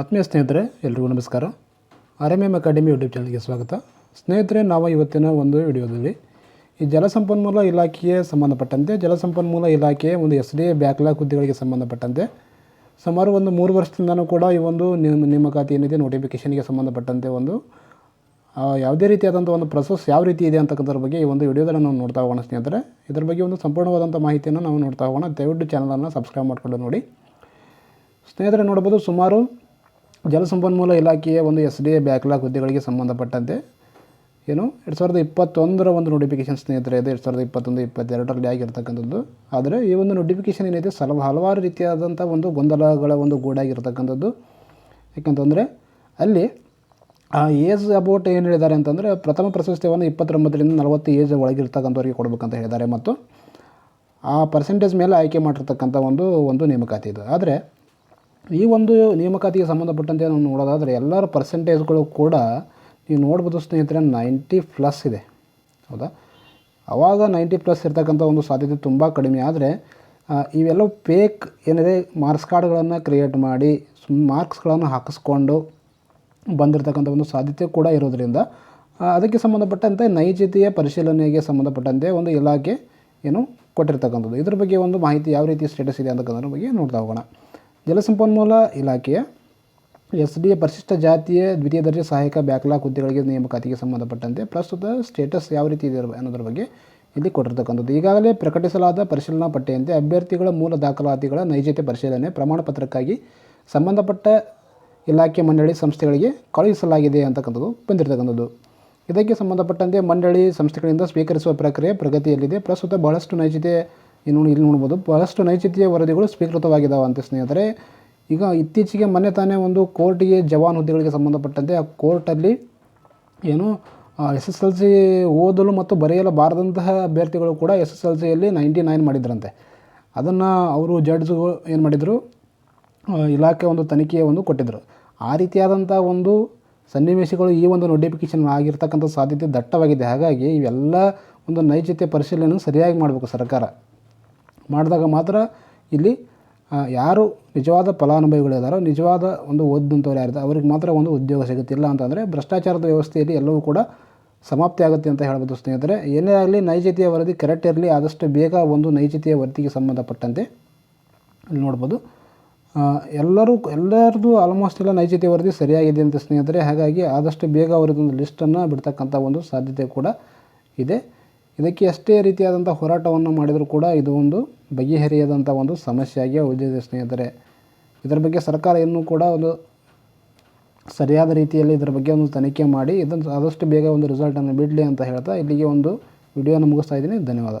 ಆತ್ಮೀಯ ಸ್ನೇಹಿತರೆ, ಎಲ್ರಿಗೂ ನಮಸ್ಕಾರ. R M M academy YouTube ಚಾನಲ್ಗೆ ಸ್ವಾಗತ. ಸ್ನೇಹಿತರೆ, ನಾವು ಇವತ್ತಿನ ಒಂದು ವಿಡಿಯೋದಲ್ಲಿ ಈ ಜಲಸಂಪನ್ಮೂಲ ಇಲಾಖೆಗೆ ಸಂಬಂಧಪಟ್ಟಂತೆ ಜಲಸಂಪನ್ಮೂಲ ಇಲಾಖೆಯ ಒಂದು ಎಸ್ ಡಿ ಎ ಬ್ಯಾಕ್ಲಾಗ್ ಹುದ್ದೆಗಳಿಗೆ ಸಂಬಂಧಪಟ್ಟಂತೆ, ಸುಮಾರು ಒಂದು ಮೂರು ವರ್ಷದಿಂದನೂ ಕೂಡ ಈ ಒಂದು ನಿಮ್ಮ ನೇಮಕಾತಿ ಏನಿದೆ ನೋಟಿಫಿಕೇಷನ್ಗೆ ಸಂಬಂಧಪಟ್ಟಂತೆ ಒಂದು ಯಾವುದೇ ರೀತಿಯಾದಂಥ ಒಂದು ಪ್ರೊಸೆಸ್ ಯಾವ ರೀತಿ ಇದೆ ಅಂತಕ್ಕಂಥದ್ರ ಬಗ್ಗೆ ಈ ಒಂದು ವಿಡಿಯೋದಲ್ಲಿ ನಾವು ನೋಡ್ತಾ ಹೋಗೋಣ ಸ್ನೇಹಿತರೆ. ಇದ್ರ ಬಗ್ಗೆ ಒಂದು ಸಂಪೂರ್ಣವಾದಂಥ ಮಾಹಿತಿಯನ್ನು ನಾವು ನೋಡ್ತಾ ಹೋಗೋಣ. ದಯವಿಟ್ಟು ಚಾನಲನ್ನು ಸಬ್ಸ್ಕ್ರೈಬ್ ಮಾಡಿಕೊಂಡು ನೋಡಿ. ಸ್ನೇಹಿತರೆ, ನೋಡ್ಬೋದು ಸುಮಾರು ಜಲಸಂಪನ್ಮೂಲ ಇಲಾಖೆಯ ಒಂದು ಎಸ್ ಡಿ ಎ ಬ್ಯಾಕ್ಲಾಗ್ ಹುದ್ದೆಗಳಿಗೆ ಸಂಬಂಧಪಟ್ಟಂತೆ ಏನು? ಎರಡು ಸಾವಿರದ ಇಪ್ಪತ್ತೊಂದರ ಒಂದು ನೋಟಿಫಿಕೇಶನ್ ಸ್ನೇಹಿತರೆ, ಇದೆ ಎರಡು ಸಾವಿರದ ಇಪ್ಪತ್ತೊಂದು, ಇಪ್ಪತ್ತೆರಡರಲ್ಲಿ ಆಗಿರ್ತಕ್ಕಂಥದ್ದು. ಆದರೆ ಈ ಒಂದು ನೋಟಿಫಿಕೇಶನ್ ಏನಿದೆ ಸಲ ಹಲವಾರು ರೀತಿಯಾದಂಥ ಒಂದು ಗೊಂದಲಗಳ ಒಂದು ಗೂಡಾಗಿರ್ತಕ್ಕಂಥದ್ದು. ಯಾಕಂತಂದರೆ ಅಲ್ಲಿ, ಆ ಏಜ್ ಅಬೌಟ್ ಏನು ಹೇಳಿದ್ದಾರೆ ಅಂತಂದರೆ, ಪ್ರಥಮ ಪ್ರಶಸ್ತಿಯನ್ನು ಇಪ್ಪತ್ತೊಂಬತ್ತರಿಂದ ನಲವತ್ತು ಏಜ್ ಒಳಗಿರ್ತಕ್ಕಂಥವ್ರಿಗೆ ಕೊಡಬೇಕಂತ ಹೇಳಿದ್ದಾರೆ. ಮತ್ತು ಆ ಪರ್ಸೆಂಟೇಜ್ ಮೇಲೆ ಆಯ್ಕೆ ಮಾಡಿರ್ತಕ್ಕಂಥ ಒಂದು ಒಂದು ನೇಮಕಾತಿ ಇದು. ಆದರೆ ಈ ಒಂದು ನೇಮಕಾತಿಗೆ ಸಂಬಂಧಪಟ್ಟಂತೆ ನಾವು ನೋಡೋದಾದರೆ ಎಲ್ಲರ ಪರ್ಸೆಂಟೇಜ್ಗಳು ಕೂಡ ನೀವು ನೋಡ್ಬೋದು ಸ್ನೇಹಿತರೆ ನೈಂಟಿ ಪ್ಲಸ್ ಇದೆ. ಹೌದಾ? ಆವಾಗ ನೈಂಟಿ ಪ್ಲಸ್ ಇರ್ತಕ್ಕಂಥ ಒಂದು ಸಾಧ್ಯತೆ ತುಂಬ ಕಡಿಮೆ. ಆದರೆ ಇವೆಲ್ಲ ಫೇಕ್ ಏನಿದೆ ಮಾರ್ಕ್ಸ್ ಕಾರ್ಡ್ಗಳನ್ನು ಕ್ರಿಯೇಟ್ ಮಾಡಿ ಮಾರ್ಕ್ಸ್ಗಳನ್ನು ಹಾಕಿಸ್ಕೊಂಡು ಬಂದಿರತಕ್ಕಂಥ ಒಂದು ಸಾಧ್ಯತೆ ಕೂಡ ಇರೋದರಿಂದ ಅದಕ್ಕೆ ಸಂಬಂಧಪಟ್ಟಂತೆ ನೈಜತೆಯ ಪರಿಶೀಲನೆಗೆ ಸಂಬಂಧಪಟ್ಟಂತೆ ಒಂದು ಇಲಾಖೆ ಏನು ಕೊಟ್ಟಿರ್ತಕ್ಕಂಥದ್ದು. ಇದ್ರ ಬಗ್ಗೆ ಒಂದು ಮಾಹಿತಿ ಯಾವ ರೀತಿ ಸ್ಟೇಟಸ್ ಇದೆ ಅಂತಕ್ಕಂಥದ್ರ ಬಗ್ಗೆ ನೋಡ್ತಾ ಹೋಗೋಣ. ಜಲಸಂಪನ್ಮೂಲ ಇಲಾಖೆಯ ಎಸ್ ಡಿ ಎ ಪರಿಶಿಷ್ಟ ಜಾತಿಯ ದ್ವಿತೀಯ ದರ್ಜೆ ಸಹಾಯಕ ಬ್ಯಾಕ್ಲಾಗ್ ಹುದ್ದೆಗಳಿಗೆ ನೇಮಕಾತಿಗೆ ಸಂಬಂಧಪಟ್ಟಂತೆ ಪ್ರಸ್ತುತ ಸ್ಟೇಟಸ್ ಯಾವ ರೀತಿ ಇದೆ ಅನ್ನೋದ್ರ ಬಗ್ಗೆ ಇಲ್ಲಿ ಕೊಟ್ಟಿರ್ತಕ್ಕಂಥದ್ದು. ಈಗಾಗಲೇ ಪ್ರಕಟಿಸಲಾದ ಪರಿಶೀಲನಾ ಪಟ್ಟಿಯಂತೆ ಅಭ್ಯರ್ಥಿಗಳ ಮೂಲ ದಾಖಲಾತಿಗಳ ನೈಜತೆ ಪರಿಶೀಲನೆ ಪ್ರಮಾಣಪತ್ರಕ್ಕಾಗಿ ಸಂಬಂಧಪಟ್ಟ ಇಲಾಖೆ ಮಂಡಳಿ ಸಂಸ್ಥೆಗಳಿಗೆ ಕಳುಹಿಸಲಾಗಿದೆ ಅಂತಕ್ಕಂಥದ್ದು ಬಂದಿರತಕ್ಕಂಥದ್ದು. ಇದಕ್ಕೆ ಸಂಬಂಧಪಟ್ಟಂತೆ ಮಂಡಳಿ ಸಂಸ್ಥೆಗಳಿಂದ ಸ್ವೀಕರಿಸುವ ಪ್ರಕ್ರಿಯೆ ಪ್ರಗತಿಯಲ್ಲಿದೆ. ಪ್ರಸ್ತುತ ಬಹಳಷ್ಟು ನೈಜತೆ ಇನ್ನು ಇಲ್ಲಿ ನೋಡ್ಬೋದು, ಬಹಳಷ್ಟು ನೈಚಿತ್ಯ ವರದಿಗಳು ಸ್ವೀಕೃತವಾಗಿದ್ದಾವೆ ಅಂತ ಸ್ನೇಹಿತರೆ. ಈಗ ಇತ್ತೀಚೆಗೆ ಮೊನ್ನೆ ತಾನೇ ಒಂದು ಕೋರ್ಟಿಗೆ ಜವಾನ್ ಹುದ್ದೆಗಳಿಗೆ ಸಂಬಂಧಪಟ್ಟಂತೆ ಆ ಕೋರ್ಟಲ್ಲಿ ಏನು ಎಸ್ ಎಸ್ ಎಲ್ ಸಿ ಓದಲು ಮತ್ತು ಬರೆಯಲು ಬಾರದಂತಹ ಅಭ್ಯರ್ಥಿಗಳು ಕೂಡ ಎಸ್ ಎಸ್ ಎಲ್ ಸಿಯಲ್ಲಿ ನೈಂಟಿ ನೈನ್ ಮಾಡಿದ್ರಂತೆ. ಅದನ್ನು ಅವರು ಜಡ್ಜ್ಗಳು ಏನು ಮಾಡಿದರು ಇಲಾಖೆ ಒಂದು ತನಿಖೆಯ ಒಂದು ಕೊಟ್ಟಿದ್ದರು ಆ ರೀತಿಯಾದಂಥ ಒಂದು ಸನ್ನಿವೇಶಗಳು ಈ ಒಂದು ನೋಟಿಫಿಕೇಷನ್ ಆಗಿರ್ತಕ್ಕಂಥ ಸಾಧ್ಯತೆ ದಟ್ಟವಾಗಿದೆ. ಹಾಗಾಗಿ ಇವೆಲ್ಲ ಒಂದು ನೈಜತೆ ಪರಿಶೀಲನೆ ಸರಿಯಾಗಿ ಮಾಡಬೇಕು ಸರ್ಕಾರ. ಮಾಡಿದಾಗ ಮಾತ್ರ ಇಲ್ಲಿ ಯಾರು ನಿಜವಾದ ಫಲಾನುಭವಿಗಳಿದ್ದಾರೋ, ನಿಜವಾದ ಒಂದು ಓದಿದಂಥವ್ರು ಯಾರಿದ್ದಾರೆ, ಅವ್ರಿಗೆ ಮಾತ್ರ ಒಂದು ಉದ್ಯೋಗ ಸಿಗುತ್ತಿಲ್ಲ ಅಂತಂದರೆ ಭ್ರಷ್ಟಾಚಾರದ ವ್ಯವಸ್ಥೆಯಲ್ಲಿ ಎಲ್ಲವೂ ಕೂಡ ಸಮಾಪ್ತಿ ಆಗುತ್ತೆ ಅಂತ ಹೇಳ್ಬೋದು ಸ್ನೇಹಿತರೆ. ಏನೇ ಆಗಲಿ ನೈಜತೆಯ ವರದಿ ಕರೆಕ್ಟ್ ಇರಲಿ, ಆದಷ್ಟು ಬೇಗ ಒಂದು ನೈಜತೆಯ ವರದಿಗೆ ಸಂಬಂಧಪಟ್ಟಂತೆ ನೋಡ್ಬೋದು. ಎಲ್ಲರೂ ಎಲ್ಲರದು ಆಲ್ಮೋಸ್ಟ್ ಎಲ್ಲ ನೈಜತೆಯ ವರದಿ ಸರಿಯಾಗಿದೆ ಅಂತ ಸ್ನೇಹಿತರೆ. ಹಾಗಾಗಿ ಆದಷ್ಟು ಬೇಗ ಅವರದೊಂದು ಲಿಸ್ಟನ್ನು ಬಿಡ್ತಕ್ಕಂಥ ಒಂದು ಸಾಧ್ಯತೆ ಕೂಡ ಇದೆ. ಇದಕ್ಕೆ ಎಷ್ಟೇ ರೀತಿಯಾದಂಥ ಹೋರಾಟವನ್ನು ಮಾಡಿದರೂ ಕೂಡ ಇದು ಒಂದು ಬಗೆಹರಿಯದಂಥ ಒಂದು ಸಮಸ್ಯೆಯಾಗಿ ಉಳಿದಿದೆ ಸ್ನೇಹಿತರೆ. ಇದರ ಬಗ್ಗೆ ಸರ್ಕಾರ ಇನ್ನೂ ಕೂಡ ಒಂದು ಸರಿಯಾದ ರೀತಿಯಲ್ಲಿ ಇದರ ಬಗ್ಗೆ ಒಂದು ತನಿಖೆ ಮಾಡಿ ಇದನ್ನು ಆದಷ್ಟು ಬೇಗ ಒಂದು ರಿಸಲ್ಟನ್ನು ಬಿಡಲಿ ಅಂತ ಹೇಳ್ತಾ ಇಲ್ಲಿಗೆ ಒಂದು ವಿಡಿಯೋನ ಮುಗಿಸ್ತಾ ಇದ್ದೀನಿ. ಧನ್ಯವಾದ.